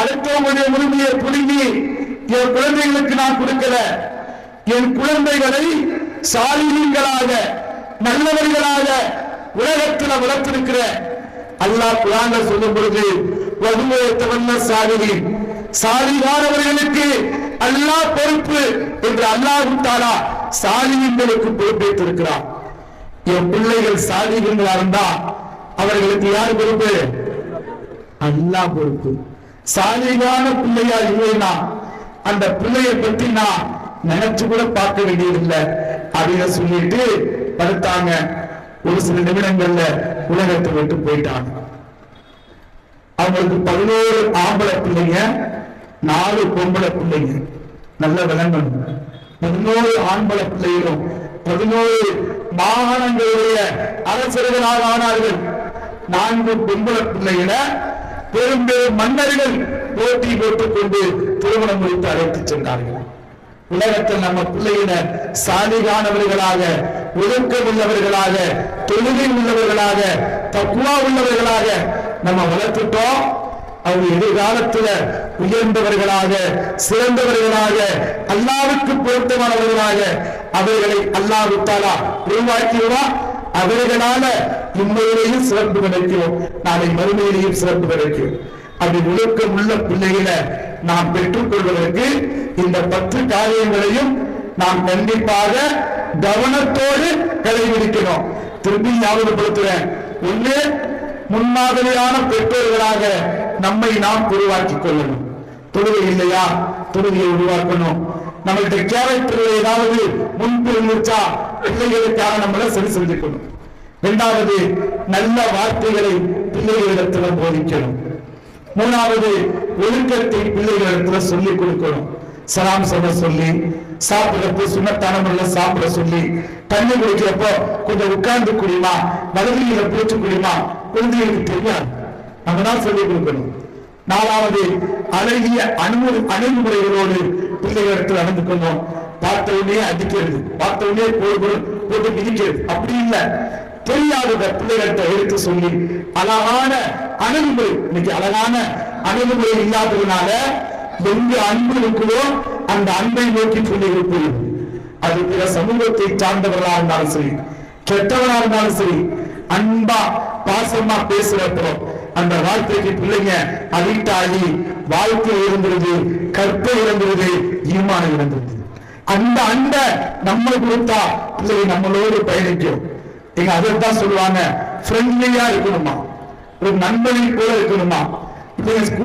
அடுத்தவங்களுடைய உரிமையை புடுங்கி என் குழந்தைகளுக்கு நான் கொடுக்கல. என் குழந்தைகளை சாலிகளாக நல்லவர்களாக உலகத்தில் வளர்த்திருக்கிற அல்லாஹ் குரான சொல்லும் பொழுது வகுவத்தவல்ல சாலிகி சாலிகானவர்களுக்கு அல்லாஹ் பொறுப்பு என்று அல்லாஹ் தாலா சாலிகளுக்கு பொறுப்பேற்றிருக்கிறார் என் பிள்ளைகள் சாலிகளா இருந்தா அவர்களுக்கு யார் பொறுப்பு? அல்லாஹ் பொறுப்பு. சாலிகான பிள்ளையா இல்லைனா அந்த பிள்ளையை பத்தி நான் நினைச்சு கூட பார்க்க வேண்டியதில்லை. அப்படின்னு சொல்லிட்டு படுத்தாங்க. ஒரு சில நிமிடங்கள்ல உலகத்தை விட்டு போயிட்டாங்க. அவங்களுக்கு பதினோரு ஆம்பளை பிள்ளைங்க நாலு பொம்பளை பிள்ளைங்க. நல்ல விளங்கணும். பதினோரு ஆம்பளை பிள்ளைகளும் பதினோரு மாகாணங்களுடைய அரசர்களாக ஆனார்கள். நான்கு பொம்பளை பிள்ளைகளை பெரும் பெரும் மன்னர்கள் போட்டி போட்டுக் கொண்டு திருமணம் முடித்து அழைத்துச் சென்றார்கள். உலகத்தில் நம்ம பிள்ளையினர் சாதிகானவர்களாக ஒழுக்க உள்ளவர்களாக தொழுகை உள்ளவர்களாக தக்குவா உள்ளவர்களாக நம்ம வளர்த்துட்டோம். அவங்க எதிர்காலத்துல உயர்ந்தவர்களாக சிறந்தவர்களாக அல்லாவுக்கு பொருத்தமானவர்களாக அவர்களை அல்லாவிட்டாலா தாலா அவர்களால உண்மையிலேயும் சிறப்பு கிடைக்கும். நாளை மறுமையிலேயும் சிறப்பு கிடைக்கும். அப்படி ஒழுக்கம் உள்ள பிள்ளைகளை நாம் பெற்றுக்கொள்வதற்கு இந்த பத்து காரியங்களையும் நாம் கண்டிப்பாக கவனத்தோடு கடைபிடிக்கணும். திரும்பி ஞாபகப்படுத்துறேன். ஒண்ணு முன்மாதிரியான பெற்றோர்களாக நம்மை நாம் உருவாக்கிக் கொள்ளணும். தொழுகை இல்லையா? தொழுகையை உருவாக்கணும். நம்மள்கிட்ட கேரக்டர் ஏதாவது முன்பு இருந்துச்சா? பிள்ளைகளுக்காக நம்மள சரி செஞ்சுக்கணும் இரண்டாவது நல்ல வார்த்தைகளை பிள்ளைகளிடத்துல போதிக்கணும். மூணாவது ஒழுக்கத்தை பிள்ளைகளிடத்துல சொல்லிக் கொடுக்கணும். சலாம் சொல்ல சொல்லி சாப்பிடுறப்போ சுண்ணத்தான முறையில் சாப்பிட சொல்லி தண்ணி குடிக்கிறப்போ கொஞ்சம் உட்கார்ந்து குடிமா வலதுகளை போட்டு குடிமா குழந்தைகளுக்கு தெரியாது. நம்ம தான் சொல்லிக் கொடுக்கணும். நாலாவது அழகிய அணுகு அணுகுமுறைகளோடு பிள்ளைகளிடத்தில் நடந்து கொண்டோம் பார்த்த உடனே அடிக்கிறது. பார்த்த உடனே போட்டு போட்டு மிதிக்கிறது. அப்படி இல்லை. தெரியாத பிள்ளைகள்கிட்ட எடுத்து சொல்லி அழகான அணுகுமுறை இன்னைக்கு அழகான அணுகுமுறை இல்லாததுனால எங்கு அன்பு இருக்குதோ அந்த அன்பை நோக்கி பிள்ளைகள் இருப்பது அது பிற சமூகத்தை சார்ந்தவர்களா இருந்தாலும் சரி கெட்டவனா இருந்தாலும் சரி அன்பா பாசமா பேசுறப்போ அந்த வாழ்க்கைக்கு பிள்ளைங்க அடிக்ட் ஆகி வாழ்க்கை இருந்துருது கற்பை இருந்துருது ஈமானம் இருந்துருது அந்த அன்பை நம்ம கொடுத்தா பிள்ளை நம்மளோடு பயணிக்கும். நீங்க அதைத்தான் சொல்லுவாங்க ஃப்ரெண்ட்லியா இருக்கணுமா? ஒரு நண்பனை கூட இருக்கணுமா? பிள்ளைங்க